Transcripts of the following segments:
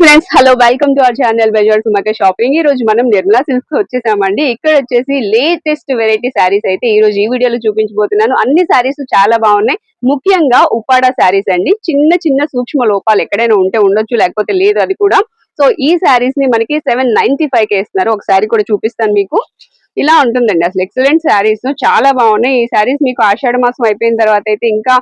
Friends hello welcome to our channel బెజార్ సుమక shopping ఈ రోజు మనం నిర్మలా సిల్క్స్ వచ్చేసామండి. ఇక్కడ వచ్చేసి లేటెస్ట్ వెరైటీ శారీస్ అయితే ఈ రోజు ఈ వీడియోలో చూపించబోతున్నాను. అన్ని శారీస్ చాలా బాగున్నాయి. ముఖ్యంగా ఉప్పాడ శారీస్ అండి. చిన్న చిన్న సూక్ష్మ లోపాలు ఎక్కడైనా ఉంటే ఉండొచ్చు లేకపోతే లేదు అది కూడా. సో ఈ శారీస్ని మనకి సెవెన్ నైన్టీ ఫైవ్కి ఇస్తున్నారు. ఒక శారీ కూడా చూపిస్తాను మీకు. ఇలా ఉంటుందండి. అసలు ఎక్సలెంట్ శారీస్ చాలా బాగున్నాయి. ఈ శారీస్ మీకు ఆషాఢ మాసం అయిపోయిన తర్వాత అయితే ఇంకా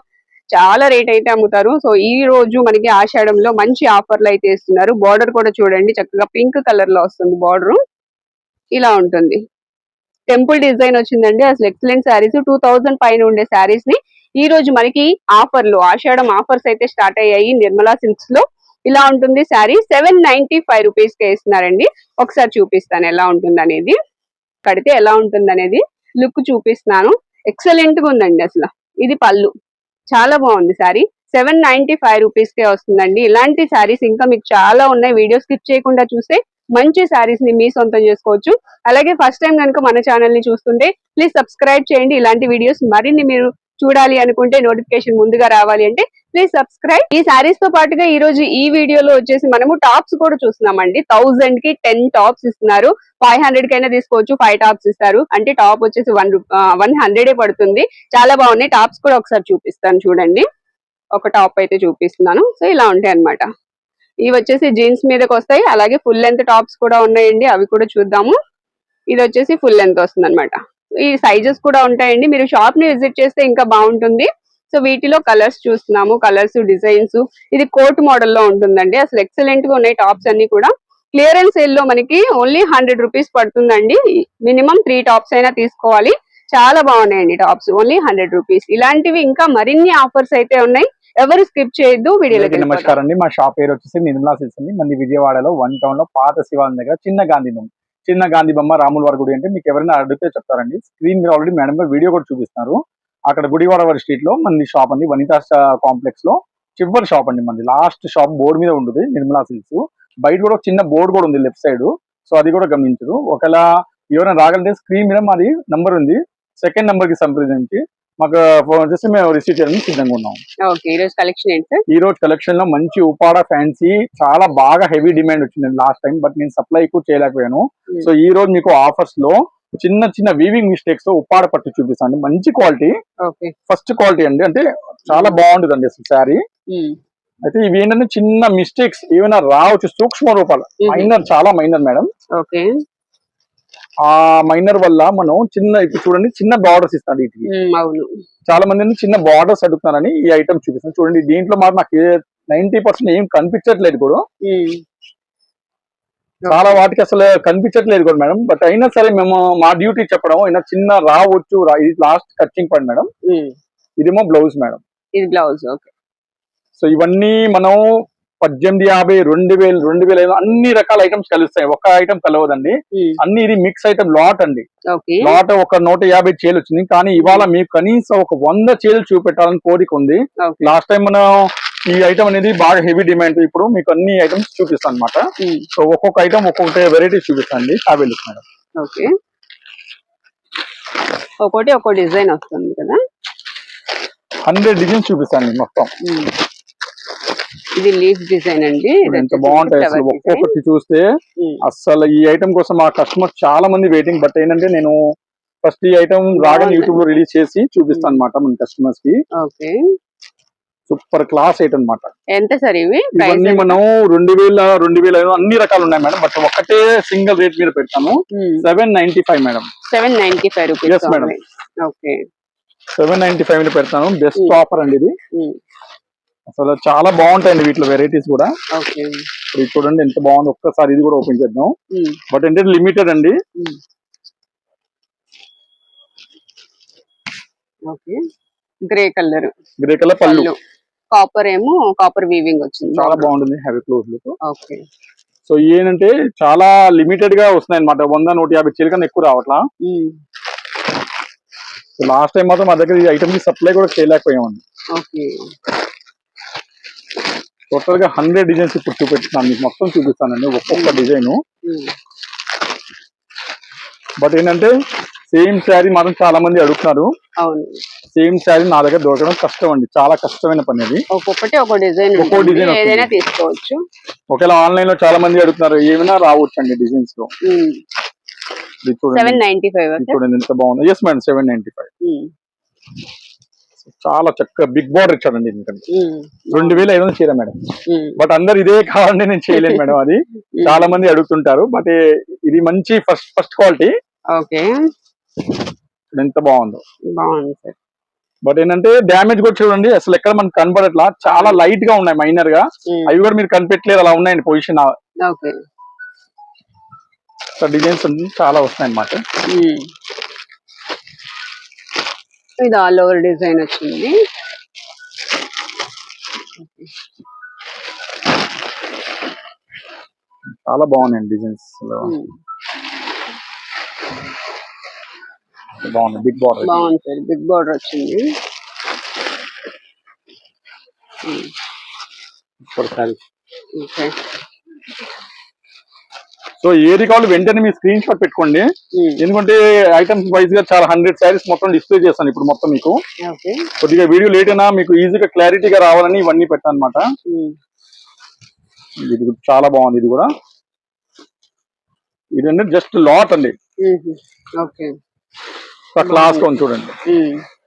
చాలా రేట్ అయితే అమ్ముతారు. సో ఈ రోజు మనకి ఆషాఢంలో మంచి ఆఫర్లు అయితే ఇస్తున్నారు. బార్డర్ కూడా చూడండి చక్కగా పింక్ కలర్లో వస్తుంది బార్డర్ ఇలా ఉంటుంది. టెంపుల్ డిజైన్ వచ్చిందండి. అసలు ఎక్సలెంట్ శారీస్ టూ థౌజండ్ పైన ఉండే శారీస్ని ఈ రోజు మనకి ఆఫర్లు ఆషాఢం ఆఫర్స్ అయితే స్టార్ట్ అయ్యాయి. నిర్మలా సిల్క్స్లో ఇలా ఉంటుంది శారీ సెవెన్ నైన్టీ ఫైవ్ రూపీస్కి ఇస్తున్నారండి. ఒకసారి చూపిస్తాను ఎలా ఉంటుంది అనేది కడితే ఎలా ఉంటుంది అనేది లుక్ చూపిస్తున్నాను. ఎక్సలెంట్గా ఉందండి అసలు. ఇది పళ్ళు. చాలా బాగుంది sari seven ninety five rupees కే వస్తుందండి. ఇలాంటి శారీస్ ఇంకా మీకు చాలా ఉన్నాయి. వీడియో స్కిప్ చేయకుండా చూస్తే మంచి శారీస్ని మీ సొంతం చేసుకోవచ్చు. అలాగే ఫస్ట్ టైం కనుక మన ఛానల్ని చూస్తుంటే ప్లీజ్ సబ్స్క్రైబ్ చేయండి. ఇలాంటి వీడియోస్ మరిన్ని మీరు చూడాలి అనుకుంటే నోటిఫికేషన్ ముందుగా రావాలి అంటే ప్లీజ్ సబ్స్క్రైబ్ ఈ సారీస్తో పాటుగా ఈ రోజు ఈ వీడియోలో వచ్చేసి మనము టాప్స్ కూడా చూస్తున్నామండి. థౌసండ్కి టెన్ టాప్స్ ఇస్తున్నారు. ఫైవ్ హండ్రెడ్ కైనా తీసుకోవచ్చు ఫైవ్ టాప్స్ ఇస్తారు. అంటే టాప్ వచ్చేసి వన్ వన్ హండ్రెడ్ పడుతుంది. చాలా బాగున్నాయి. టాప్స్ కూడా ఒకసారి చూపిస్తాను చూడండి. ఒక టాప్ అయితే చూపిస్తున్నాను. సో ఇలా ఉంటాయి అన్నమాట. ఇవి వచ్చేసి జీన్స్ మీదకి వస్తాయి. అలాగే ఫుల్ లెంత్ టాప్స్ కూడా ఉన్నాయండి. అవి కూడా చూద్దాము. ఇది వచ్చేసి ఫుల్ లెంత్ వస్తుంది అనమాట ఈ సైజెస్ కూడా ఉంటాయండి. మీరు షాప్ని విజిట్ చేస్తే ఇంకా బాగుంటుంది. సో వీటిలో కలర్స్ చూస్తున్నాము కలర్స్ డిజైన్స్. ఇది కోట్ మోడల్లో ఉంటుందండి. అసలు ఎక్సలెంట్గా ఉన్నాయి టాప్స్ అన్ని కూడా. క్లియరెన్స్ సేల్లో మనకి ఓన్లీ హండ్రెడ్ రూపీస్ పడుతుందండి. మినిమం త్రీ టాప్స్ అయినా తీసుకోవాలి. చాలా బాగున్నాయండి టాప్స్. ఓన్లీ హండ్రెడ్ రూపీస్ ఇలాంటివి ఇంకా మరిన్ని ఆఫర్స్ అయితే ఉన్నాయి. ఎవరు స్కిప్ చేయొద్దు వీడియోలోకి అందరికీ నమస్కారం అండి. మా షాప్ పేరు వచ్చేసి నిర్మలా సిల్స్ అండి. మంది విజయవాడలో వన్ టౌన్లో పాత శివాలయం దగ్గర చిన్న గాంధీ బొమ్మ. చిన్న గాంధీ బొమ్మ రాముల వారి గుడి అంటే మీకు ఎవరైనా అడిగితే చెప్తారండి. స్క్రీన్ మీద ఆల్రెడీ మేడం గారు వీడియో కూడా చూపిస్తున్నారు. అక్కడ గుడివాడ వారి స్ట్రీట్లో మంది షాప్ అండి. వనితా కాంప్లెక్స్లో చివరి షాప్ అండి మంది. లాస్ట్ షాప్ బోర్డు మీద ఉంటుంది నిర్మలా సిల్క్స్ బయట కూడా చిన్న బోర్డు కూడా ఉంది లెఫ్ట్ సైడ్ సో అది కూడా గమనించరు. ఒకవేళ ఎవరైనా రాగలంటే స్క్రీన్ మీద మాది నంబర్ ఉంది. సెకండ్ నంబర్కి సంప్రదించి మాకు ఫోన్ చేసి మేము రిసీవ్ చేయడానికి సిద్ధంగా ఉన్నాం. ఓకే ఈ రోజు కలెక్షన్ ఏంటి ఈ రోజు కలెక్షన్లో మంచి ఉపాడ ఫ్యాన్సీ చాలా బాగా హెవీ డిమాండ్ వచ్చింది లాస్ట్ టైం బట్ నేను సప్లై ఎక్కువ చేయలేకపోయాను. Hmm. సో ఈ రోజు మీకు ఆఫర్స్లో చిన్న చిన్న వీవింగ్ మిస్టేక్స్తో ఉప్పాడ పట్టు చూపిస్తాను మంచి క్వాలిటీ ఫస్ట్ క్వాలిటీ అండి. అంటే చాలా బాగుంటుంది అండి అసలు శారీ. ఉమ్, అయితే ఇవి ఏంటంటే చిన్న మిస్టేక్స్ ఏమైనా రావచ్చు సూక్ష్మ రూపాలు. మైనర్ చాలా మైనర్ మేడం. ఆ మైనర్ వల్ల మనం చిన్న ఇప్పుడు చూడండి చిన్న బార్డర్స్ ఇస్తాను వీటికి. అవును. చాలా మంది చిన్న బార్డర్స్ అడుగుతున్నారని ఈ ఐటమ్ చూపిస్తాను. చూడండి దీంట్లో మాత్రం నాకు నైన్టీ పర్సెంట్ ఏం కనిపించట్లేదు కూడా. చాలా వాటికి అసలు కనిపించట్లేదు కూడా మేడం. బట్ అయినా సరే మేము మా డ్యూటీ చెప్పడం అయినా చిన్న రావచ్చు ఇది లాస్ట్ కచ్చింగ్ పాయింట్ మేడం. ఉమ్, ఇదేమో బ్లౌజ్ మేడం. ఇది బ్లౌజ్ ఓకే సో ఇవన్నీ మనం పద్దెనిమిది యాభై రెండు వేలు రెండు వేల అన్ని రకాల ఐటమ్స్ కలుస్తాయి. ఒక ఐటమ్ కలవదండి. ఉమ్, అన్ని ఇది మిక్స్ ఐటమ్ లాట్ అండి. లాట్ ఒక నూట యాభై చేలు వచ్చింది. కానీ ఇవాళ మీకు కనీసం ఒక వంద చేలు చూపెట్టాలని కోరిక ఉంది. లాస్ట్ టైం మనం ఈ ఐటమ్ అనేది బాగా హెవీ డిమాండ్ ఇప్పుడు మీకు అన్ని ఐటమ్స్ చూపిస్తాను అనమాట సో ఒక్కొక్క ఐటమ్ ఒక్కొక్క వెరైటీ చూపిస్తాను తాబేలు మేడం ఓకే. ఒక్కోటి ఒక్కో డిజైన్ వస్తుంది కదా? హండ్రెడ్ డిజైన్స్ చూపిస్తాను మొత్తం. ఇది లీఫ్ డిజైన్ అండి. ఎంత బాగుంటాయి అసలు. ఒక్కొక్కటి చూస్తే. అసలు ఈ ఐటమ్ కోసం మా కస్టమర్ చాలా మంది వెయిటింగ్ బట్ ఏంటంటే నేను ఫస్ట్ ఈ ఐటమ్ రాగానే. యూట్యూబ్లో రిలీజ్ చేసి చూపిస్తాను అనమాట మన కస్టమర్స్కి. ఓకే. సూపర్ క్లాస్ ఐటమ్ అనమాట ఎంత సార్ ఇవి? ఇవన్నీ మనం రెండు వేల రెండు వేల ఐదు అన్ని రకాలు ఉన్నాయి మేడం. బట్ ఒకటే సింగిల్ రేట్ మీద పెడతాను seven ninety five madam. Seven ninety five rupees madam. Okay. Seven ninety five మీద పెడతాను. బెస్ట్. ఆఫర్ అండి ఇది. అసలు చాలా బాగుంటాయండి వీటిలో వెరైటీస్ కూడా. ఇప్పుడు ఇది చూడండి ఎంత బాగుంది. ఒక్కసారి ఇది కూడా ఓపెన్ చేద్దాం. బట్ ఏంటంటే లిమిటెడ్ అండి. Okay. Grey colour. Grey colour పళ్ళు. కాపర్ ఏమో కాపర్ వీవింగ్ వచ్చింది. చాలా బాగుంటుంది heavy close look okay. So ఏంటంటే చాలా లిమిటెడ్గా వస్తున్నాయి అనమాట వంద నూట యాభై చీల కన్నా ఎక్కువ రావట్లా. లాస్ట్ టైం మాత్రం మా దగ్గర ఈ ఐటమ్కి సప్లై కూడా చేయలేకపోయామండి. టోటల్గా హండ్రెడ్ డిజైన్స్ ఇప్పుడు చూపిస్తున్నాను మీకు మొత్తం చూపిస్తానండి ఒక్కొక్క డిజైన్ బట్ ఏంటంటే సేమ్ శారీ మాత్రం చాలా మంది అడుగుతున్నారు. అవును. సేమ్ శారీ నా దగ్గర దొరకడం కష్టం అండి. చాలా కష్టమైన పని అది. ఒక్కొక్కటి ఒక డిజైన్ ఒక్కో వస్తుంది. ఏదైనా తీసుకోవచ్చు. ఒకవేళ ఆన్లైన్లో చాలా మంది అడుగుతున్నారు ఏమైనా రావచ్చు అండి డిజైన్స్లో చూడండి. చూడండి ఎంత బాగుంది. Yes madam seven ninety five. చాలా చక్కగా బిగ్ బార్డర్ ఇచ్చాడండి ఎందుకంటే రెండు వేల ఐదు వందలు చీర మేడం బట్ అందరు ఇదే కావాలంటే నేను చేయలేను మేడం అది. చాలా మంది అడుగుతుంటారు. బట్ ఇది మంచి ఫస్ట్ ఫస్ట్ క్వాలిటీ ఓకే. ఎంత బాగుందో. బాగుంది సార్. బట్ ఏంటంటే డ్యామేజ్ కూడా చూడండి అసలు ఎక్కడ మనకు కనపడట్లా చాలా లైట్గా ఉన్నాయి మైనర్గా అవి కూడా మీరు కనిపెట్టలేదు అలా ఉన్నాయండి పొజిషన్ డిజైన్స్ చాలా వస్తున్నాయి అన్నమాట ఇది ఆల్ ఓవర్ డిజైన్ వచ్చింది. చాలా బాగున్నాయండి డిజైన్స్ బాగున్నాయి బిగ్ బార్డర్ బాగుంది సార్ బిగ్ బార్డర్ వచ్చింది ఓకే. సో ఏది కావాలి వెంటనే మీ స్క్రీన్ షాట్ పెట్టుకోండి. ఎందుకంటే ఐటమ్స్ వైజ్గా చాలా హండ్రెడ్ శారీస్ మొత్తం డిస్ప్లే చేస్తాను ఇప్పుడు మొత్తం మీకు. కొద్దిగా వీడియో లేట్ అయినా మీకు ఈజీగా క్లారిటీగా రావాలని ఇవన్నీ పెట్టాను అనమాట ఇది కూడా చాలా బాగుంది ఇది కూడా. ఇది జస్ట్ లాట్ అండి. ఓకే. క్లాస్ ఉంది చూడండి.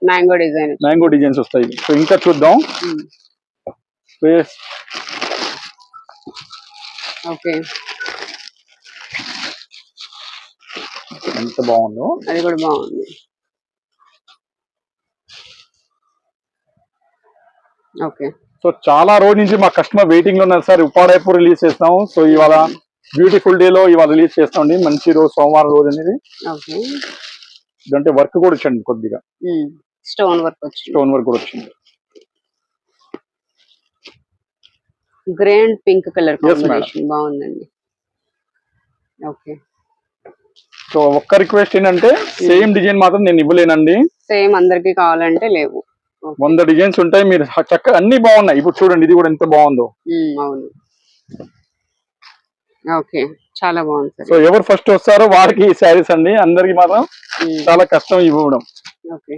Mango design. మ్యాంగో డిజైన్స్ వస్తాయి. సో ఇంకా చూద్దాం. ఓకే. ఎంత బాగుందో. అది కూడా బాగుంది. ఓకే. సో చాలా రోజు నుంచి మా కస్టమర్ వెయిటింగ్లో ఉన్నారు సార్. ఉపాడైపూర్ రిలీజ్ చేస్తాం. సో ఇవాళ బ్యూటిఫుల్ డే లో ఇవాళ రిలీజ్ చేస్తామండి. మంచి రోజు సోమవారం రోజు అనేది. ఓకే. ఇదంటే వర్క్ కూడా వచ్చింది కొద్దిగా. స్టోన్ వర్క్ వచ్చింది. స్టోన్ వర్క్ కూడా వచ్చింది. Grand pink colour. కాంబినేషన్ బాగుందండి. ఓకే. సో ఒక్క రిక్వెస్ట్ ఏంటంటే సేమ్ డిజైన్ మాత్రం నేను ఇవ్వలేనండి. సేమ్ అందరికి కావాలంటే లేవు. వంద డిజైన్స్ ఉంటాయి మీరు చక్కగా అన్ని బాగున్నాయి. ఇప్పుడు చూడండి ఇది కూడా ఎంత బాగుందో. అవును. ఓకే చాలా బాగుంది సో ఎవరు ఫస్ట్ వస్తారో వారికి ఈ శారీస్ అండి. అందరికి మాత్రం చాలా కష్టం ఇవ్వడం. ఓకే.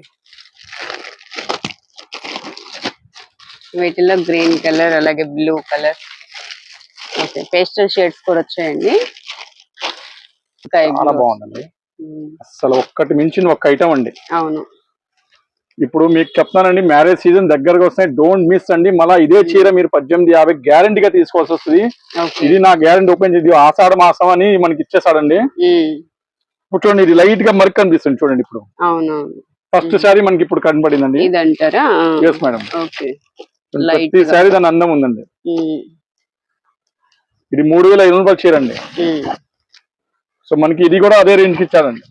వీటిలో గ్రీన్ కలర్ అలాగే blue colour. Okay pastel shades కూడా వచ్చాయండి. చాలా. బాగుందండి. అసలు ఒక్కటి మించిన ఒక్క ఐటమ్ అండి. అవును. ఇప్పుడు మీకు చెప్తానండి మ్యారేజ్ సీజన్ దగ్గరకు వస్తాయి డోంట్ మిస్ అండి. మళ్ళీ ఇదే చీర మీరు పద్దెనిమిది యాభై గ్యారంటీగా తీసుకోవాల్సి వస్తుంది. ఇది నా గ్యారంటీ ఓపెన్ చేసి ఆషాఢ మాసం అని మనకి ఇచ్చేసాడండి ఇప్పుడు చూడండి ఇది లైట్గా మర్క్ కనిపిస్తుంది చూడండి ఇప్పుడు. ఫస్ట్ శారీ మనకి ఇప్పుడు అంటారా ఎస్ మేడం ప్రతి శారీ దాని అందం ఉందండి. ఇది మూడు వేల ఐదు వందల చీర అండి సో మనకి ఇది కూడా అదే రేంజ్కి ఇచ్చారండి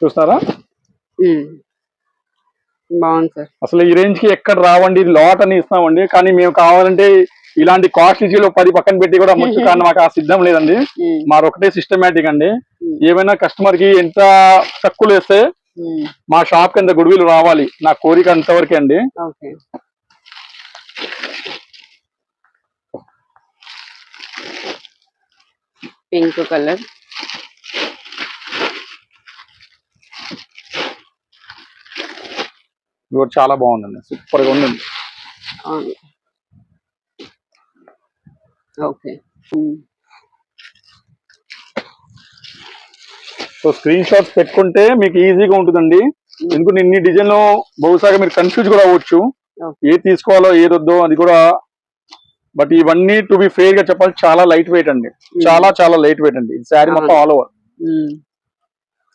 చూస్తారా? బాగుంది సార్. అసలు ఈ రేంజ్కి ఎక్కడ రావండి? లాట్ అని ఇస్తామండి. కానీ మేము కావాలంటే ఇలాంటి కాస్ట్లీ చీరలు పది పక్కన పెట్టి కూడా అమ్మచ్చు కానీ మాకు ఆ సిద్ధం లేదండి. ఉమ్, మారొకటే సిస్టమేటిక్ అండి. ఏమైనా కస్టమర్కి ఎంత తక్కువ వేస్తే మా షాప్కి ఎంత గుడివిలు రావాలి. నా కోరిక అంతవరకే అండి. Pink colour. ఇది కూడా చాలా బాగుందండి. సూపర్గా ఉందండి ఓకే. సో స్క్రీన్ షాట్స్ పెట్టుకుంటే మీకు ఈజీగా ఉంటుందండి. ఎందుకంటే ఇన్ని డిజైన్లో బహుశాగా మీరు కన్ఫ్యూజ్ కూడా అవ్వచ్చు. ఏది తీసుకోవాలో ఏది వద్దో అది కూడా బట్ ఇవన్నీ టు బి ఫెయిర్గా చెప్పాలి చాలా లైట్ వెయిట్ అండి చాలా చాలా లైట్ వెయిట్ అండి శారీ మొత్తం ఆల్ ఓవర్ ఉమ్,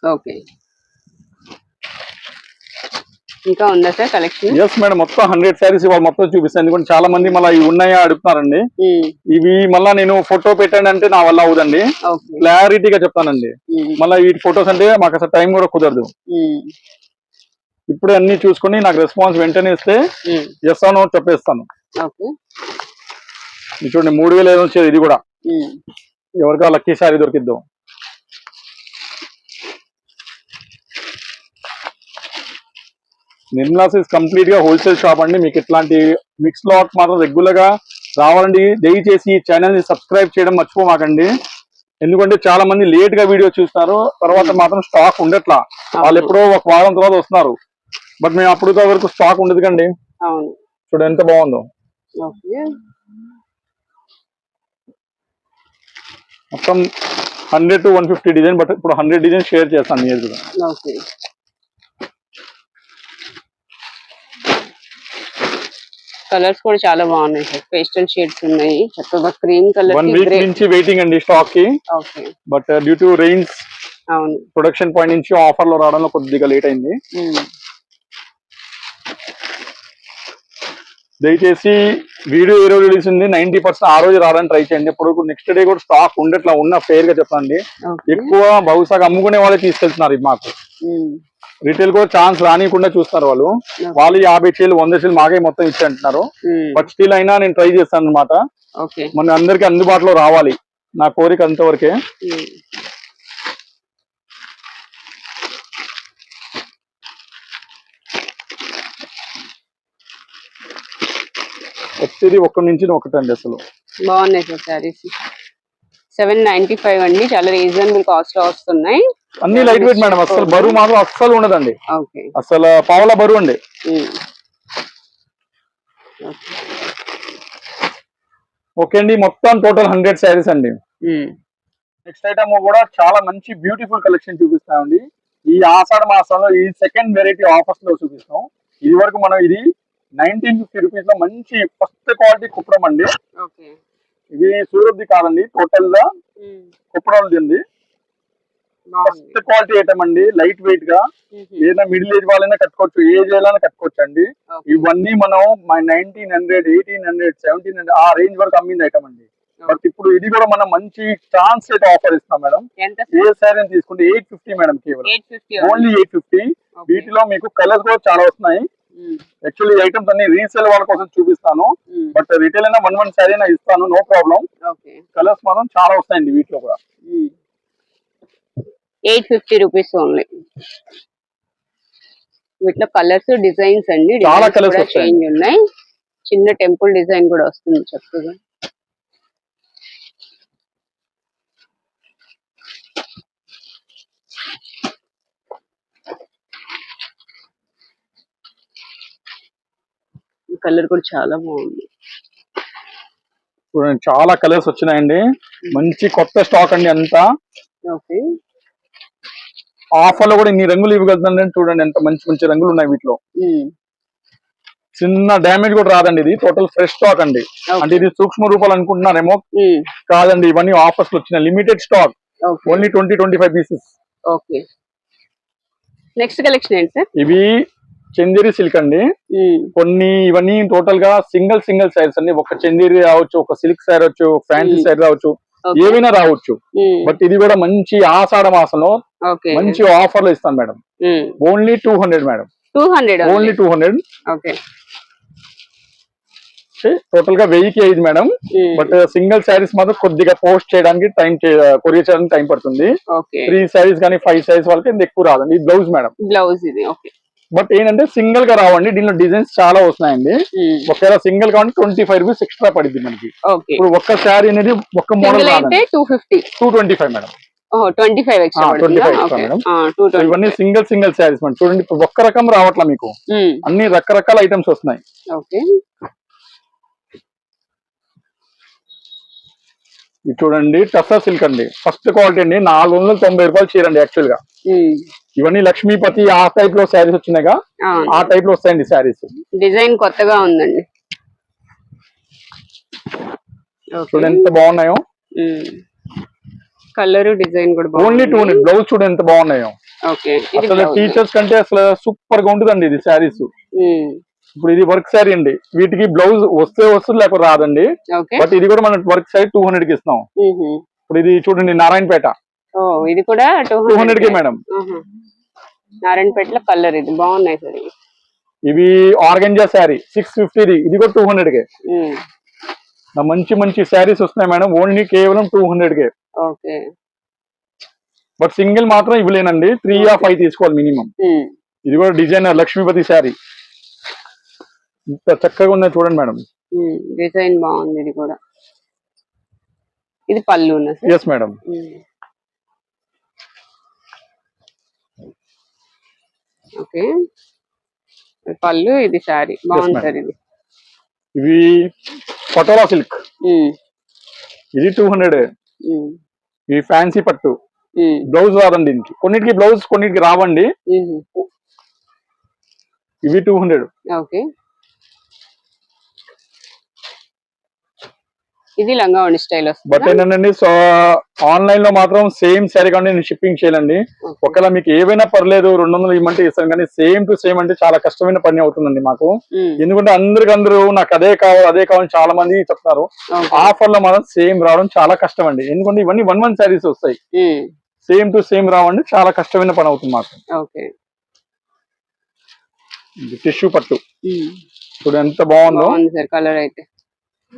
ఓకే. ఇంకా ఉందా సార్ కలెక్షన్ ఎస్ మేడం మొత్తం హండ్రెడ్ శారీస్ ఇవాళ మొత్తం చూపిస్తాను. ఎందుకంటే చాలా మంది మళ్ళీ ఇవి ఉన్నాయా అడుగుతున్నారండి. ఇవి మళ్ళీ నేను ఫోటో పెట్టండి అంటే నా వల్ల అవుదండి క్లారిటీగా చెప్తానండి. మళ్ళీ వీటి ఫొటోస్ అంటే మాకు అసలు టైం కూడా కుదరదు. ఇప్పుడే అన్ని చూసుకొని నాకు రెస్పాన్స్ వెంటనే ఇస్తే ఎస్ అనో చెప్పేస్తాను. చూడండి మూడు వేలు ఏదో వచ్చేది ఇది కూడా. ఎవరికా లక్కీ శారీ దొరికిద్దాం. నిర్మలా సిల్స్ కంప్లీట్గా హోల్సేల్ షాప్ అండి. మీకు ఇట్లాంటి మిక్స్ లాట్ మాత్రం రెగ్యులర్గా రావాలండి. దయచేసి ఈ ఛానల్ని సబ్స్క్రైబ్ చేయడం మర్చిపోమాకండి. ఎందుకంటే చాలా మంది లేట్గా వీడియో చూస్తున్నారు తర్వాత మాత్రం స్టాక్ ఉండట్లా. వాళ్ళు ఎప్పుడో ఒక వారం తర్వాత వస్తున్నారు. బట్ మేము అప్పుడు వరకు స్టాక్ ఉండదు కండి అవును. చూడు ఎంత బాగుందో. మొత్తం hundred to one fifty design but ఇప్పుడు హండ్రెడ్ డిజైన్ షేర్ చేస్తాను ఓకే. కలర్స్ కూడా చాలా బాగున్నాయి సార్. పేస్టల్ షేడ్స్ ఉన్నాయి. చక్కగా క్రీమ్ కలర్ వన్ వీక్ నుంచి వెయిటింగ్ అండి స్టాక్కి. Okay. But due to rains అవును. ప్రొడక్షన్ పాయింట్ నుంచి ఆఫర్లో రావడంలో కొద్దిగా లేట్ అయింది. ఉమ్. దయచేసి వీడియో ఏ రోజు రిలీజ్ ఉంది నైన్టీ పర్సెంట్ ఆ రోజు రావడానికి ట్రై చేయండి. ఇప్పుడు నెక్స్ట్ డే కూడా స్టాక్ ఉండట్లా ఉన్న ఫేర్గా చెప్పండి. ఎక్కువ బహుశాగా అమ్ముకునే వాళ్ళే తీసుకెళ్తున్నారు ఇది మాకు. ఉమ్. రిటైల్ కూడా ఛాన్స్ రానియకుండా చూస్తారు వాళ్ళు. వాళ్ళు యాభై చేలు వంద చేలు మాకే మొత్తం ఇచ్చి అంటున్నారు. బట్ స్టిల్ అయినా నేను ట్రై చేస్తాను అనమాట మన అందరికి అందుబాటులో రావాలి. నా కోరిక అంతవరకే. వచ్చేది ఒక్క నుంచి ఒకటండి అసలు. బాగున్నాయి sir saris. Seven ninety five అండి. చాలా రీజనబుల్ కాస్ట్లో వస్తున్నాయి. అన్ని లైట్ వెయిట్ మేడం అసలు బరువు మాత్రం అస్సలు ఉండదండి. అసలు పావుల బరువు అండి. ఉమ్. ఓకే అండి మొత్తం టోటల్ హండ్రెడ్ శారీస్ అండి. నెక్స్ట్ ఐటమ్ కూడా చాలా మంచి బ్యూటిఫుల్ కలెక్షన్ చూపిస్తామండి. ఈ ఆషాఢ మాసంలో ఈ సెకండ్ వెరైటీ ఆఫర్స్లో చూపిస్తాం. ఇది వరకు మనం ఇది నైన్టీన్ ఫిఫ్టీ రూపీస్లో మంచి ఫస్ట్ క్వాలిటీ కుప్పడం అండి. ఇది సూరత్ది కాదండి టోటల్గా ఉమ్. కుప్పడం ఉంది ఫస్ట్ క్వాలిటీ ఐటమ్ అండి లైట్ వెయిట్గా. ఏదైనా మిడిల్ ఏజ్ వాళ్ళైనా కట్టుకోవచ్చు ఏజ్ వాళ్ళైనా కట్టుకోవచ్చు అండి. ఇవన్నీ మనం మా nineteen hundred eighteen hundred seventeen hundred ఆ రేంజ్ వరకు అమ్మింది ఐటమ్ అండి. బట్ ఇప్పుడు ఇది కూడా మనం మంచి ఛాన్స్ అయితే ఆఫర్ ఇస్తాం మేడం ఏ శారీ తీసుకుంటే ఎయిట్ ఫిఫ్టీ మేడం కేవలం. ఓన్లీ ఎయిట్ ఫిఫ్టీ వీటిలో మీకు కలర్స్ కూడా చాలా వస్తున్నాయి. యాక్చువల్లీ ఐటమ్స్ అన్ని రీసేల్ వాళ్ళ కోసం చూపిస్తాను. బట్ రిటైల్ అయినా వన్ వన్ శారీ అయినా ఇస్తాను నో ప్రాబ్లం కలర్స్ మాత్రం చాలా వస్తాయండి వీటిలో కూడా. ఎయిట్ ఫిఫ్టీ రూపీస్ ఓన్లీ వీటిలో కలర్స్ డిజైన్స్ అండి చాలా వస్తాయండి. చేంజ్ ఉన్నాయి. చిన్న టెంపుల్ డిజైన్ కూడా వస్తుంది చక్కగా. ఈ కలర్ కూడా చాలా బాగుంది. చూడండి చాలా కలర్స్ వచ్చినాయండి. మంచి కొత్త స్టాక్ అండి అంతా. ఓకే. ఆఫర్లో కూడా ఇన్ని రంగులు ఇవ్వగలుగుతుందండి చూడండి ఎంత మంచి మంచి రంగులు ఉన్నాయి వీటిలో. చిన్న డ్యామేజ్ కూడా రాదండి ఇది. టోటల్ ఫ్రెష్ స్టాక్ అండి. అంటే ఇది సూక్ష్మ రూపాలు అనుకుంటున్నారేమో? కాదండి ఇవన్నీ ఆఫర్స్ వచ్చిన limited stock only twenty twenty five pieces okay next collection ఏంటి సార్? ఇవి చందేరి సిల్క్ అండి. కొన్ని ఇవన్నీ టోటల్గా సింగిల్ సింగిల్ సారీస్ అండి. ఒక చందేరి రావచ్చు ఒక సిల్క్ సారీ రావచ్చు ఫ్యాన్సీ. సారీ రావచ్చు. ఏవైనా రావచ్చు. బట్ ఇది కూడా మంచి ఆషాఢ మాసంలో మంచి ఆఫర్లో ఇస్తాను madam. Only two hundred madam. Two hundred only. Two hundred. Okay. టోటల్గా వెయ్యికి ఐదు మేడం. బట్ సింగిల్ శారీస్ మాత్రం కొద్దిగా పోస్ట్ చేయడానికి టైం కొరియర్ చేయడానికి టైం పడుతుంది. త్రీ శారీస్ కానీ ఫైవ్ శారీస్ వాళ్ళకి ఎక్కువ రాదండి. ఇది బ్లౌజ్ మేడం. బ్లౌజ్ ఇది ఓకే. బట్ ఏంటంటే సింగిల్గా రావండి. దీనిలో డిజైన్స్ చాలా వస్తున్నాయండి. ఒకవేళ సింగిల్ కావాలంటే ట్వంటీ ఫైవ్ రూపీస్ ఎక్స్ట్రా పడింది మనకి. ఇప్పుడు ఒక్క శారీ అనేది ఒక్క model two fifty two twenty five madam. Twenty five extra 25 extra, madam. Two so ఇవన్నీ సింగిల్ సింగిల్ శారీస్ మేడం. చూడండి ఒక్క రకం రావట్లా మీకు. అన్ని రకరకాల ఐటమ్స్ వస్తున్నాయి. ఇది చూడండి టసా సిల్క్ అండి. ఫస్ట్ క్వాలిటీ అండి. నాలుగు వందల తొంభై రూపాయలు చీరండి యాక్చువల్గా. ఇవన్నీ లక్ష్మీపతి ఆ టైప్లో శారీస్ వచ్చినాయిగా. ఆ. టైప్లో వస్తాయండి శారీస్ డిజైన్ కొత్తగా ఉందండి. చూడండి ఎంత బాగున్నాయో. కలర్ డిజైన్ కూడా ఓన్లీ టూ బ్లౌజ్ చూడండి ఎంత బాగున్నాయో. అసలు టీచర్స్ కంటే అసలు సూపర్గా ఉంటుందండి ఇది శారీస్. ఇప్పుడు ఇది వర్క్ శారీ అండి. వీటికి బ్లౌజ్ వస్తే వస్తుంది లేకపోతే రాదండి. బట్ ఇది కూడా మనం వర్క్ శారీ టూ హండ్రెడ్కి ఇస్తాం ఇప్పుడు ఇది చూడండి నారాయణపేట. ఇది కూడా టూ హండ్రెడ్కి మేడం. నారాయణపేటలో కలర్ ఇది బాగున్నాయి సార్ ఇవి. ఆర్గంజా శారీ సిక్స్ ఫిఫ్టీది ఇది కూడా టూ హండ్రెడ్ కే. మంచి మంచి శారీస్ వస్తున్నాయి మేడం. ఓన్లీ కేవలం టూ హండ్రెడ్ కే. ఓకే. బట్ సింగిల్ మాత్రం ఇవ్వలేనండి. త్రీ ఆ ఫైవ్ తీసుకోవాలి మినిమం. ఇది కూడా డిజైనర్ లక్ష్మీపతి శారీ. ఇంత చక్కగా ఉన్నది చూడండి మేడం. డిజైన్ బాగుంది ఇది కూడా. ఇది పళ్ళు ఎస్ మేడం ఓకే. పళ్ళు ఇది సారీ బాగుంది. సార్ ఇది. ఇవి పటోలా సిల్క్. ఇది టూ హండ్రెడ్ ఇవి ఫ్యాన్సీ పట్టు. బ్లౌజ్ రాదండి దీనికి. కొన్నిటికి బ్లౌజ్ కొన్నిటికి రావండి. ఇవి టూ హండ్రెడ్. ఓకే. ఇది లంగా స్టైల్ బట్ ఏంటంటే సో ఆన్లైన్లో మాత్రం సేమ్ శారీ కానీ నేను షిప్పింగ్ చేయాలండి. ఒకవేళ మీకు ఏవైనా పర్లేదు రెండు వందలు ఇవ్వమంటే ఇస్తాను కానీ సేమ్ టు సేమ్ అంటే చాలా కష్టమైన పని అవుతుందండి మాకు. ఎందుకంటే అందరికి అందరూ నాకు అదే కావాలి అదే కావాలని చాలా మంది చెప్తున్నారు ఆఫర్లో మాత్రం సేమ్ రావడం చాలా కష్టం అండి ఎందుకంటే ఇవన్నీ వన్ వన్ శారీస్ వస్తాయి. సేమ్ టు సేమ్ రావండి చాలా కష్టమైన పని అవుతుంది మాకు. టిష్యూ పట్టు. చూడండి ఎంత బాగుందో. కలర్ అయితే.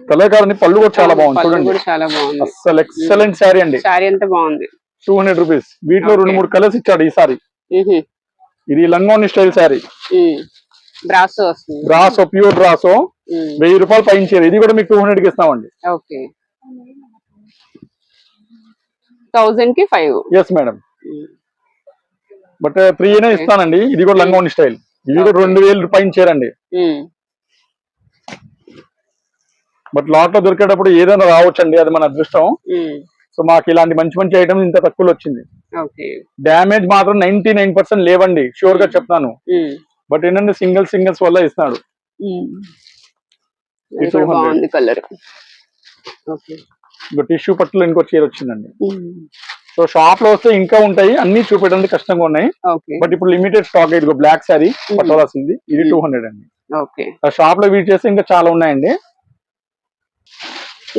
కళాకారుని పళ్ళు కూడా చాలా బాగుంది. చూడండి. కూడా చాలా బాగుంది. అస్సలు ఎక్సలెంట్ శారీ అండి. సారీ అంతా బాగుంది. టూ హండ్రెడ్ రూపీస్ వీటిలో రెండు. మూడు కలర్స్ ఇచ్చాడు ఈసారి ఉహు, ఇది లంగోని style sari. Brasso pure brasso వెయ్యి రూపాయలు పైన ఇది కూడా మీకు టూ హండ్రెడ్కి ఇస్తామండి. ఓకే. థౌజండ్కి five yes madam but three అయినా ఇస్తానండి. ఇది కూడా లంగోని స్టైల్. ఇది కూడా. రెండు వేలు పైన చీరండి బట్ లాట్లో దొరికేటప్పుడు ఏదైనా రావచ్చండి అది మన అదృష్టం. సో మాకు ఇలాంటి మంచి మంచి ఐటమ్స్ ఇంత తక్కువలో వచ్చింది. ఓకే. డ్యామేజ్ మాత్రం నైన్టీ నైన్ పర్సెంట్ లేవండి షూర్గా చెప్తాను. బట్ ఏంటంటే సింగిల్ సింగిల్స్ వల్ల ఇస్తున్నాడు. బాగుంది కలర్. టిష్యూ పట్టులో ఇంకో చీర వచ్చిందండి. సో షాప్లో వస్తే ఇంకా ఉంటాయి అన్ని చూపెట్టడానికి కష్టంగా ఉన్నాయి. బట్ ఇప్పుడు లిమిటెడ్ స్టాక్ ఇదిగో బ్లాక్ శారీ పట్టాల్సింది ఇది టూ హండ్రెడ్ అండి. షాప్లో వీట్ చేస్తే ఇంకా చాలా ఉన్నాయండి.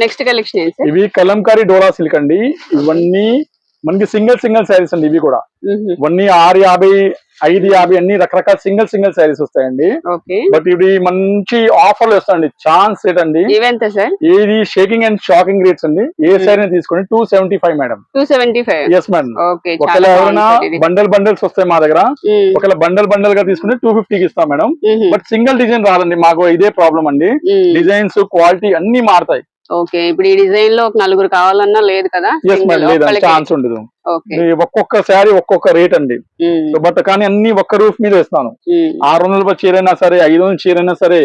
నెక్స్ట్ కలెక్షన్ ఏంటి ఇవి కలంకారీ డోలా సిల్క్ అండి. ఇవన్నీ మనకి సింగిల్ సింగిల్ శారీస్ అండి ఇవి కూడా. ఇవన్నీ ఆరు యాభై ఐదు యాభై అన్ని రకరకాల సింగిల్ సింగిల్ శారీస్ వస్తాయండి. బట్ ఇవి మంచి ఆఫర్లు వస్తాయండి. ఛాన్స్ రేట్ అండి. ఏది షేకింగ్ అండ్ షాకింగ్ రేట్స్ అండి. ఏ శారీ తీసుకోండి? Two seventy five madam. Two seventy five. Yes madam ఒకవేళ ఎవరైనా ఇది. బండల్ బండల్స్ వస్తాయి మా దగ్గర. ఒకవేళ బండల్ బండల్గా తీసుకుంటే టూ ఫిఫ్టీకి ఇస్తాం మేడం. బట్ సింగిల్ డిజైన్ రాదండి. మాకు ఇదే ప్రాబ్లం అండి. డిజైన్స్ క్వాలిటీ అన్ని మారుతాయి. ఓకే ఇప్పుడు ఈ డిజైన్లో ఒక నలుగురు కావాలన్నా లేదు కదా. ఛాన్స్ ఉండదు. ఒక్కొక్క శారీ ఒక్కొక్క రేట్ అండి. బట్ కానీ అన్ని ఒక్క రూఫ్ మీద ఇస్తాను. ఉమ్, ఆరు వందల రూపాయల చీర అయినా సరే ఐదు వందల చీర అయినా సరే.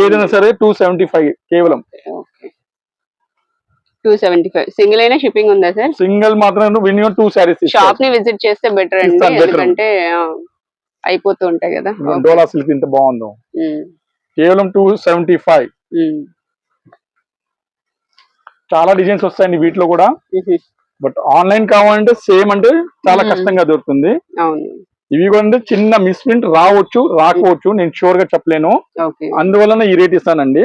ఏదైనా సరే టూ సెవెంటీ ఫైవ్ కేవలం. టూ సెవెంటీ ఫైవ్ సింగిల్ అయినా షిప్పింగ్ ఉందా సార్ సింగిల్ మాత్రం మినిమం టూ శారీస్ షాప్ని విజిట్ చేస్తే బెటర్ అండి. ఎందుకంటే అయిపోతూ ఉంటాయి కదా. డోలా సిల్క్ ఇంత బాగుందో. కేవలం టూ సెవెంటీ ఫైవ్ చాలా డిజైన్స్ వస్తాయండి వీటిలో కూడా. బట్ ఆన్లైన్ కావాలంటే సేమ్ అంటే చాలా. కష్టంగా దొరుకుతుంది. ఇవి కూడా చిన్న మిస్ప్రింట్ రావచ్చు రాకపోవచ్చు నేను షూర్గా చెప్పలేను అందువలన ఈ రేట్ ఇస్తానండి.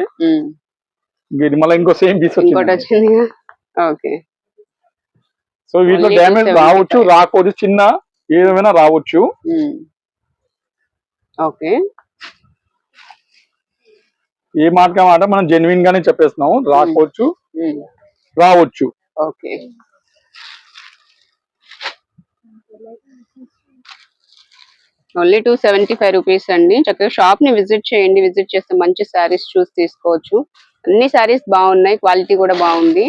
ఇది మళ్ళీ ఇంకో సేమ్ పీస్ వచ్చింది. సో వీటిలో డ్యామేజ్ 275. రావచ్చు రాకపోవచ్చు చిన్న ఏమైనా రావచ్చు. ఓకే. ఏ మాట మాట మనం జెన్యున్ గానే చెప్పేస్తున్నాం రాకపోవచ్చు. రావచ్చు. Okay. Only two seventy five rupees అండి. చక్కగా షాప్ని విజిట్ చేయండి. విజిట్ చేస్తే మంచి శారీస్ చూసి తీసుకోవచ్చు. అన్ని శారీస్ బాగున్నాయి. క్వాలిటీ కూడా బాగుంది.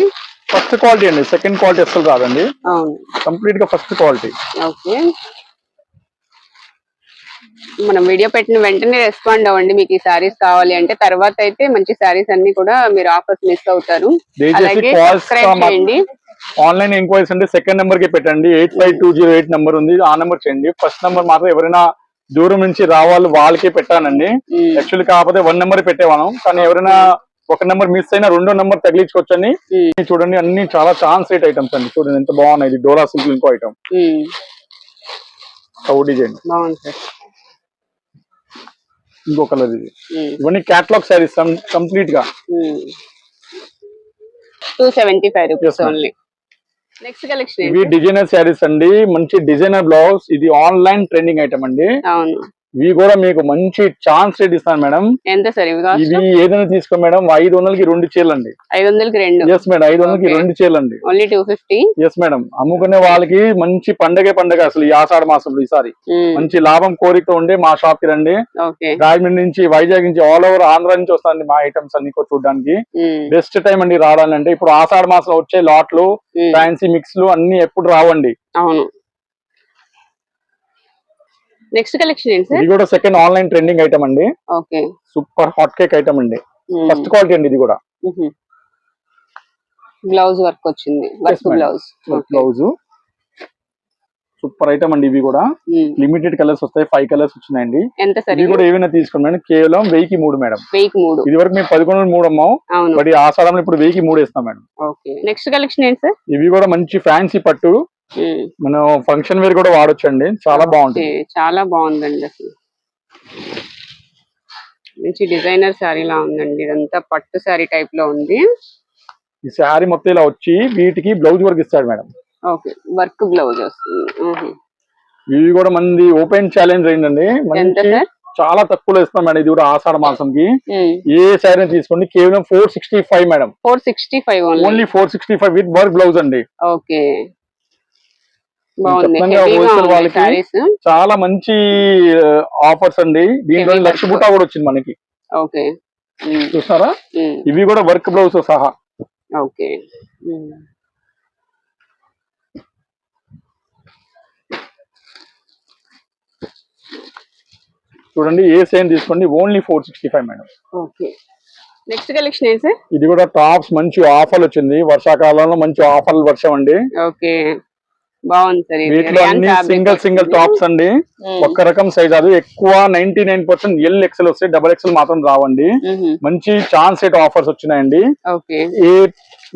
ఫస్ట్ క్వాలిటీ అండి. సెకండ్ క్వాలిటీ అసలు రాదండి అవును. కంప్లీట్గా ఫస్ట్ క్వాలిటీ. ఓకే. మనం వీడియో పెట్టిన వెంటనే రెస్పాండ్ అవ్వండి మీకు ఈ శారీస్ కావాలి అంటే. తర్వాత అయితే మంచి శారీస్ అన్ని కూడా మీరు ఆఫర్స్ మిస్ అవుతారు. దయచేసి అలాగే కాల్స్ సబ్స్క్రైబ్ చేయండి. ఆన్లైన్ ఎంక్వైరీస్ అంటే సెకండ్ నెంబర్కి పెట్టండి. Eight five two zero eight number ఉంది. ఆ నెంబర్ చేయండి. ఫస్ట్ నెంబర్ మాత్రం ఎవరైనా దూరం నుంచి రావాలి వాళ్ళకే పెట్టానండి. యాక్చువల్లీ కాకపోతే వన్ నెంబర్ పెట్టేవాళ్ళం. కానీ ఎవరైనా ఒక నెంబర్ మిస్ అయినా రెండో నెంబర్ తగిలించుకోవచ్చని ఉమ్, చూడండి. అన్ని చాలా ఛాన్స్ రేట్ ఐటమ్స్ అండి. చూడండి ఎంత బాగున్నాయి. ఇది డోలా సింపుల్ ఇంకో ఐటమ్ డిజైన్ బాగుంది సార్. ఇంకో కలర్ ఇది. ఇవన్నీ క్యాట్లాగ్ శారీస్ కంప్లీట్గా. Two seventy five rupees. Only next collection ఇవి డిజైనర్ శారీస్ అండి. మంచి డిజైనర్ బ్లౌజ్ ఇది ఆన్లైన్ ట్రెండింగ్ ఐటమ్ అండి. అవును. ఇవి కూడా మీకు మంచి ఛాన్స్ రేట్ ఇస్తాను మేడం. ఎంత సార్ ఇవి ఏదైనా తీసుకో మేడం ఐదు వందలకి రెండు చీరలు అండి ఐదు వందలకి రెండు? ఎస్ మేడం ఐదు వందలకి. రెండు చీరలు అండి only two fifty yes madam అమ్ముకునే వాళ్ళకి మంచి పండగే పండగ అసలు ఈ ఆషాఢ మాసంలో ఈసారి. మంచి లాభం కోరిక ఉండే మా షాప్కి రండి. రాజమండ్రి నుంచి వైజాగ్ నుంచి ఆల్ ఓవర్ ఆంధ్ర నుంచి వస్తాయండి మా ఐటమ్స్ అన్ని కూడా చూడడానికి. బెస్ట్ టైం అండి రావాలంటే. ఇప్పుడు ఆషాఢ మాసంలో వచ్చే లాట్లు ఫ్యాన్సీ మిక్స్లు అన్ని ఎప్పుడు రావండి. అవును. నెక్స్ట్ కలెక్షన్ ఏంటి సార్ ఇది కూడా సెకండ్ ఆన్లైన్ ట్రెండింగ్ ఐటమ్ అండి. Okay super hot cake item అండి. ఫస్ట్ క్వాలిటీ అండి ఇది కూడా. బ్లౌజ్ వర్క్ వచ్చింది. Work. Blouse blouse super item అండి ఇవి కూడా. లిమిటెడ్ కలర్స్ వస్తాయి ఫైవ్ కలర్స్ వచ్చినాయండి. ఎంత సార్ ఇవి కూడా ఏమైనా తీసుకోండి మేడం కేవలం వెయ్యికి మూడు మేడం వెయ్యికి మూడు. ఇది వరకు మేము పదకొండు మూడు అమ్మాం. బట్ ఈ ఆషాఢంలో ఇప్పుడు వెయ్యికి మూడు ఇస్తాం మేడం ఓకే నెక్స్ట్ కలెక్షన్ ఏంటి సార్ ఇవి కూడా మంచి ఫ్యాన్సీ పట్టు. మనం ఫంక్షన్ వేర్ కూడా వాడొచ్చండి. చాలా బాగుంటుంది. చాలా బాగుందండి అసలు. మంచి డిజైనర్ శారీ లా ఉందండి. ఇదంతా పట్టు శారీ టైప్లో ఉంది. ఈ శారీ మొత్తం ఇలా వచ్చి వీటికి బ్లౌజ్ వర్క్ ఇస్తాడు మేడం. ఓకే వర్క్ బ్లౌజ్ వస్తుంది. ఇవి కూడా మంది ఓపెన్ ఛాలెంజ్ అయిందండి. చాలా తక్కువలో ఇస్తాం మేడం. ఇది కూడా ఆషాఢ మాసంకి. ఏ శారీ తీసుకోండి? కేవలం four sixty five madam. Four sixty five only only four sixty five with work blouse అండి. ఓకే బాగుంది చెప్పంగా హెవీగా wholesale ఉంది వాళ్ళకి చాలా మంచి ఆఫర్స్ అండి. దీంట్లో లక్ష work. బుటా కూడా వచ్చింది మనకి. ఓకే. ఇవి కూడా వర్క్ బ్లౌజ్ సహా. ఓకే. చూడండి ఏ సేమ్ తీసుకోండి only four sixty five madam okay next collection ఇది కూడా టాప్స్ మంచి ఆఫర్ వచ్చింది. వర్షాకాలంలో మంచి ఆఫర్ వర్షం అండి ఓకే. బాగుంది సార్ సింగిల్ సింగిల్. టాప్స్ అండి. ఒక్క రకం సైజ్ అది. ఎక్కువ ninety nine percent L XL వస్తాయి డబల్ ఎక్సెల్ మాత్రం రావండి. మంచి ఛాన్స్ రేట్ ఆఫర్స్ వచ్చినాయండి. ఏ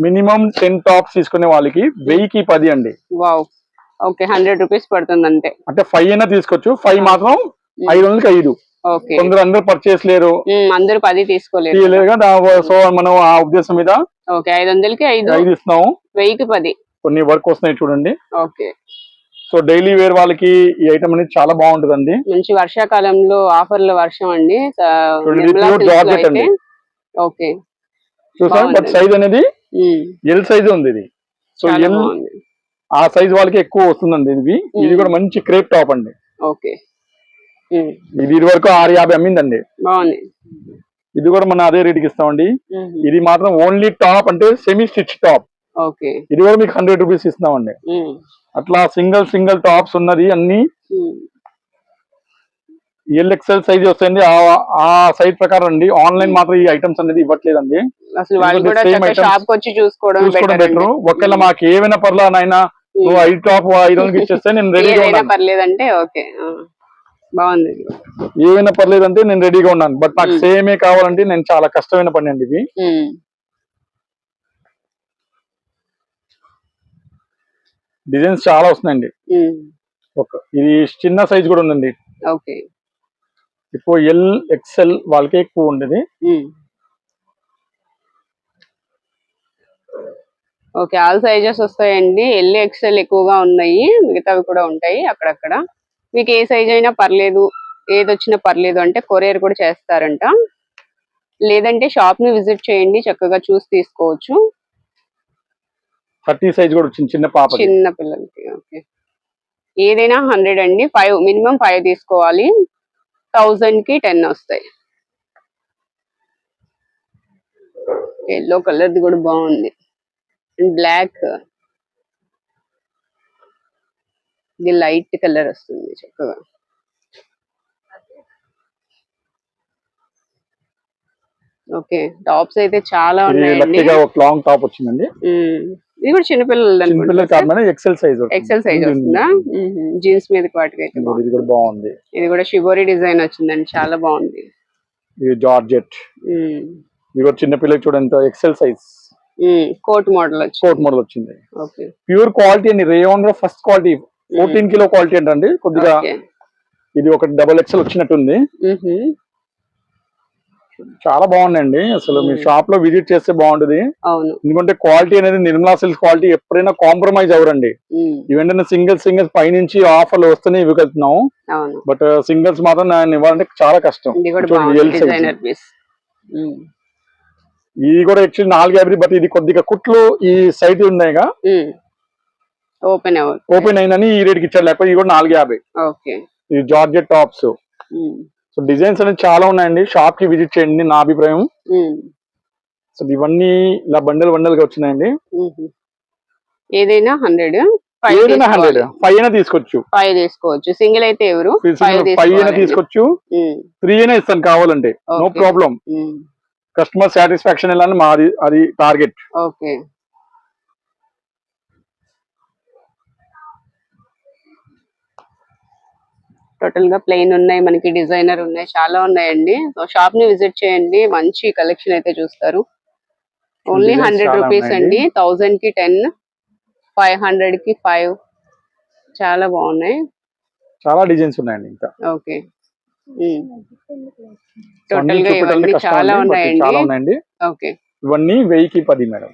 మినిమం టెన్ టాప్స్ తీసుకునే వాళ్ళకి వెయ్యికి పది అండి. వావ్. ఓకే హండ్రెడ్ రూపీస్ పడుతుంది అంతే. అంటే ఫైవ్ అయినా తీసుకోవచ్చు. ఫైవ్ మాత్రం ఐదు వందలకి ఐదు. కొందరు అందరూ పర్చేస్ లేరు. అందరూ పది తీసుకోలేదు సో మనం ఆ ఉద్దేశం మీద ఓకే ఐదు వందలకి ఐదు. ఐదు ఇస్తున్నాము వెయ్యికి పది. కొన్ని వర్క్ వస్తున్నాయి చూడండి. ఓకే. సో డైలీ వేర్ వాళ్ళకి ఈ ఐటమ్ అనేది చాలా బాగుంటుందండి. మంచి వర్షాకాలంలో ఆఫర్ల వర్షం అండి. జార్జెట్ అండి. ఓకే. బట్. సైజ్ అనేది ఎల్ సైజ్ ఉంది ఇది. సో ఎల్ ఆ సైజ్ వాళ్ళకి ఎక్కువ వస్తుందండి ఇది. ఇది కూడా మంచి క్రేప్ టాప్ అండి. ఓకే. ఇది ఇది వరకు ఆరు యాభై అమ్మిందండి. బాగుంది. ఇది కూడా మనం అదే రేటుకి ఇస్తామండి. ఇది మాత్రం ఓన్లీ టాప్ అంటే సెమీ స్టిచ్ టాప్ ఇది కూడా మీకు హండ్రెడ్ రూపీస్ ఇస్తున్నామండి. అట్లా సింగిల్ సింగిల్ టాప్స్ ఉన్నది అన్ని మ్మ్, ఎల్ ఎక్సెల్ సైజ్ వస్తాయండి. ఆ- సైజ్ ప్రకారం అండి. ఆన్లైన్ మాత్రం ఈ ఐటమ్స్ అనేది ఇవ్వట్లేదండి. చూసుకోవడం బెటర్ అండి. ఒకవేళ మాకు ఏమైనా పర్లా నాయనా నువ్వు ఐదు టాప్ ఐదు వందలకి ఇచ్చేస్తే నేను రెడీగా ఉన్నాను. పర్లేదంటే ఓకే. ఆ, బాగుంది. ఇది. ఏమైనా పర్లేదంటే నేను రెడీగా ఉన్నాను. బట్ నాకు. సేమే కావాలంటే నేను చాలా కష్టమైన పని అండి ఇది డిజైన్స్ చాలా వస్తున్నాయండి ఒక ఇది చిన్న సైజ్ కూడా ఉందండి. ఓకే. ఇప్పుడు ఎల్ ఎక్సెల్ వాళ్ళకి ఎక్కువ ఉండేది. ఓకే ఆల్ సైజెస్ వస్తాయండి. ఎల్ ఎక్స్ఎల్ ఎక్కువగా ఉన్నాయి. మిగతావి కూడా ఉంటాయి అక్కడక్కడ. మీకు ఏ సైజ్ అయినా పర్లేదు. ఏది వచ్చినా పర్లేదు అంటే కొరియర్ కూడా చేస్తారంట. లేదంటే షాప్ని విజిట్ చేయండి చక్కగా చూసి తీసుకోవచ్చు. థర్టీ సైజ్ కూడా వచ్చింది చిన్న పాప చిన్న పిల్లలకి ఓకే. ఏదైనా హండ్రెడ్ అండి ఫైవ్ మినిమం ఫైవ్ తీసుకోవాలి. థౌజండ్కి టెన్ వస్తాయి. ఎల్లో కలర్ది కూడా బాగుంది. బ్లాక్. ఇది లైట్ కలర్ వస్తుంది చక్కగా. ఓకే టాప్స్ అయితే చాలా ఒక లాంగ్ టాప్ వచ్చిందండి. ఇది కూడా చిన్నపిల్లలు ఎక్సెల్ సైజ్ ఎక్సెల్ సైజ్ వస్తుందా? జీన్స్ మీద వాటికి ఇది కూడా బాగుంది. ఇది కూడా షిబోరి డిజైన్ వచ్చిందండి. చాలా బాగుంది. ఇది జార్జెట్. ఇది కూడా చూడండి ఎక్సెల్ సైజ్ కోట్ మోడల్ వచ్చింది. కోట్ మోడల్ వచ్చింది. ఓకే. ప్యూర్ క్వాలిటీ అండి. రేయాన్లో first quality fourteen kilo quality ఏంటండి కొద్దిగా ఇది ఒక డబల్ ఎక్సెల్ వచ్చినట్టుంది. చాలా బాగుందండి అసలు మీ. షాప్లో విజిట్ చేస్తే బాగుంటది. అవును. ఎందుకంటే క్వాలిటీ అనేది నిర్మలా సిల్క్ క్వాలిటీ ఎప్పుడైనా కాంప్రమైజ్ అవరండి ఉమ్, ఇవన్నీ సింగిల్ సింగిల్స్ పైనుంచి ఆఫర్లు వస్తేనే ఇవ్వగలుగుతున్నాం బట్ సింగిల్స్ మాత్రం నేను ఇవ్వాలంటే చాలా కష్టం. ఇది కూడా యాక్చువల్లీ నాలుగు యాభై బట్ ఇది కొద్దిగా కుట్లు ఈ సైట్ ఉన్నాయిగా. ఓపెన్ ఓపెన్ అయిందని ఈ రేట్కి ఇచ్చారు లేకపోతే ఇది కూడా నాలుగు యాభై. ఇది జార్జెట్ టాప్స్. సో డిజైన్స్ అనేది చాలా ఉన్నాయండి. షాప్కి విజిట్ చేయండి నా అభిప్రాయం. సో ఇవన్నీ ఇలా బండల్ బండల్గా వచ్చినాయండి ఏదైనా హండ్రెడ్. ఏదైనా హండ్రెడ్. ఫైవ్ అయినా తీసుకోవచ్చు. ఫైవ్ తీసుకోవచ్చు. సింగిల్ అయితే ఎవరు? ఫైవ్ అయినా తీసుకోవచ్చు. త్రీ అయినా ఇస్తాను కావాలంటే. నో. ప్రాబ్లం కస్టమర్ సాటిస్ఫాక్షన్ ఎలా మాది అది టార్గెట్ ఓకే టోటల్గా ప్లెయిన్ ఉన్నాయి మనకి డిజైనర్ ఉన్నాయి చాలా ఉన్నాయండి. సో షాప్ని విజిట్ చేయండి మంచి కలెక్షన్ అయితే చూస్తారు. Only hundred rupees. అండి. థౌజండ్కి టెన్ ఫైవ్ హండ్రెడ్కి ఫైవ్ చాలా బాగున్నాయి. చాలా డిజైన్స్ ఉన్నాయండి ఇంకా. ఓకే టోటల్గా చూపెట్టాలంటే ఇవన్నీ చాలా ఉన్నాయండి. ఓకే ఇవన్నీ వెయ్యికి పది మేడం.